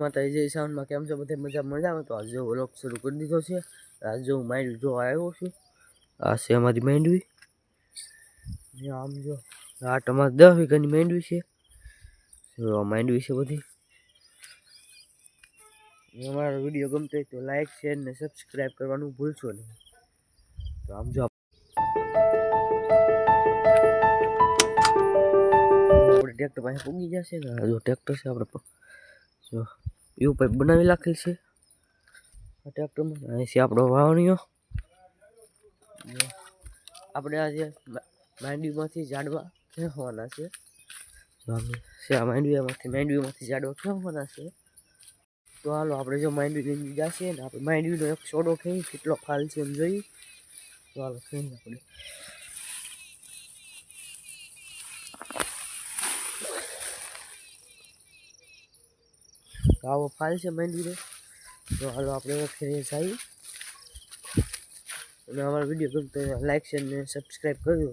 માતા જય સાઉન્ડમાં કેમ છો? બધે મજા મજામાં? તો આજે વ્લોગ શરૂ કરી દીધો છે. આજે હું માંડવી જોવા આવ્યો છું. આ છે અમારી માંડવી આમ જો આ તમારે દસ વીઘાની માંડવી છે. માંડવી છે બધી. અમારો વીડિયો ગમતો હોય તો લાઈક શેર ને સબસ્ક્રાઈબ કરવાનું ભૂલશો નહીં. તો આમ જો આપણે ટ્રેક્ટર પાસે પૂગી જશે ને જો ટ્રેક્ટર છે, આપણે જો એવું પાઇપ બનાવી રાખેલ છે? આ ટ્રેક્ટરમાં અહીંથી આપણો વાવણીઓ આપણે આજે માંડવીમાંથી ઝાડવા ખેંચવાના છે. આ માંડવીમાંથી માંડવીમાંથી ઝાડવા ખેંચવાના છે. તો હાલો, આપણે જો માંડવી લઈને જશે ને, આપણે માંડવીનો એક છોડો ખેંચી કેટલો ફાલ છે એમ જોઈ તો હાલો ખેંચી આપણે. તો આવો ફાઇલ છે માંડવીનો તો હાલો આપણે ફેરી જઈએ અને અમારો વીડિયો ગમતો લાઈક શેર ને સબસ્ક્રાઈબ કરજો.